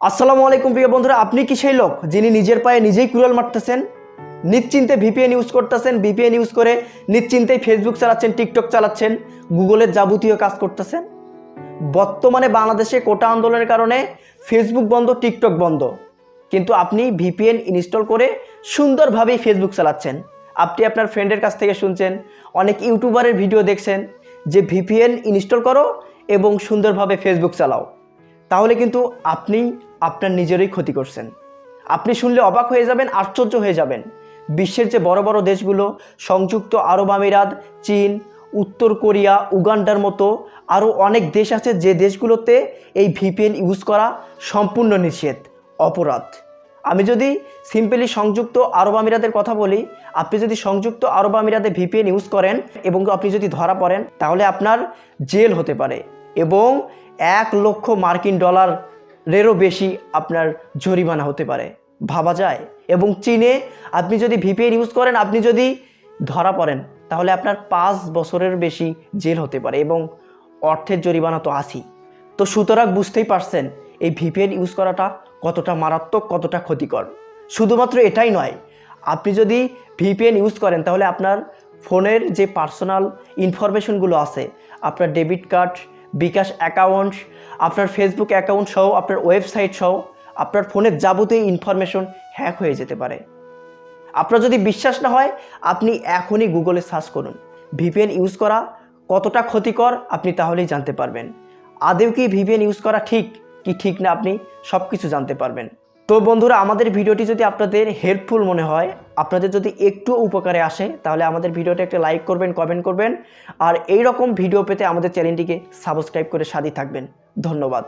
আসসালামু আলাইকুম প্রিয় বন্ধুরা, আপনি কি সেই লোক যিনি নিজের পায়ে নিজেই কুড়াল মারতেছেন? নিশ্চিন্তে ভিপিএন ইউজ করতেছেন, ভিপিএন ইউজ করে নিশ্চিন্তেই ফেসবুক চালাচ্ছেন টিকটক চালাচ্ছেন, গুগলের যাবতীয় কাজ করতেছেন। বর্তমানে বাংলাদেশে কোটা আন্দোলনের কারণে ফেসবুক বন্ধ টিকটক বন্ধ। কিন্তু আপনি ভিপিএন ইনস্টল করে সুন্দরভাবেই ফেসবুক চালাচ্ছেন। আপনি আপনার ফ্রেন্ডের কাছ থেকে শুনছেন, অনেক ইউটিউবারের ভিডিও দেখছেন, যে ভিপিএন ইনস্টল করো এবং সুন্দরভাবে ফেসবুক চালাও। তাহলে কিন্তু আপনি আপনার নিজেরই ক্ষতি করছেন। আপনি শুনলে অবাক হয়ে যাবেন, আশ্চর্য হয়ে যাবেন। বিশ্বের যে বড় বড় দেশগুলো, সংযুক্ত আরব আমিরাত, চীন, উত্তর কোরিয়া, উগান্ডার মতো আরও অনেক দেশ আছে যে দেশগুলোতে এই ভিপিএন ইউজ করা সম্পূর্ণ নিষেধ, অপরাধ। আমি যদি সিম্পলি সংযুক্ত আরব আমিরাতের কথা বলি, আপনি যদি সংযুক্ত আরব আমিরাতে ভিপিএন ইউজ করেন এবং আপনি যদি ধরা পড়েন, তাহলে আপনার জেল হতে পারে। এবং এক লক্ষ মার্কিন ডলারেরও বেশি আপনার জরিমানা হতে পারে, ভাবা যায়। এবং চীনে আপনি যদি ভিপিএন ইউজ করেন, আপনি যদি ধরা পড়েন, তাহলে আপনার পাঁচ বছরের বেশি জেল হতে পারে এবং অর্থের জরিমানা তো আসি তো সুতরাং বুঝতেই পারছেন এই ভিপিএন ইউজ করাটা কতটা মারাত্মক, কতটা ক্ষতিকর। শুধুমাত্র এটাই নয়, আপনি যদি ভিপিএন ইউজ করেন, তাহলে আপনার ফোনের যে পার্সোনাল ইনফরমেশনগুলো আছে, আপনার ডেবিট কার্ড বিকাশ অ্যাকাউন্ট, আপনার ফেসবুক অ্যাকাউন্ট সহ, আপনার ওয়েবসাইট সহ, আপনার ফোনের যাবতীয় ইনফরমেশন হ্যাক হয়ে যেতে পারে। আপনার যদি বিশ্বাস না হয়, আপনি এখনই গুগলে সার্চ করুন। ভিপিএন ইউজ করা কতটা ক্ষতিকর আপনি তাহলেই জানতে পারবেন। আদেও কি ভিপিএন ইউজ করা ঠিক, কি ঠিক না আপনি সব কিছু জানতে পারবেন। তো বন্ধুরা, আমাদের ভিডিওটি যদি আপনাদের হেল্পফুল মনে হয়, আপনাদের যদি একটু উপকারে আসে, তাহলে আমাদের ভিডিওটা একটা লাইক করবেন কমেন্ট করবেন, আর এই রকম ভিডিও পেতে আমাদের চ্যানেলটিকে সাবস্ক্রাইব করে সাদী থাকবেন। ধন্যবাদ।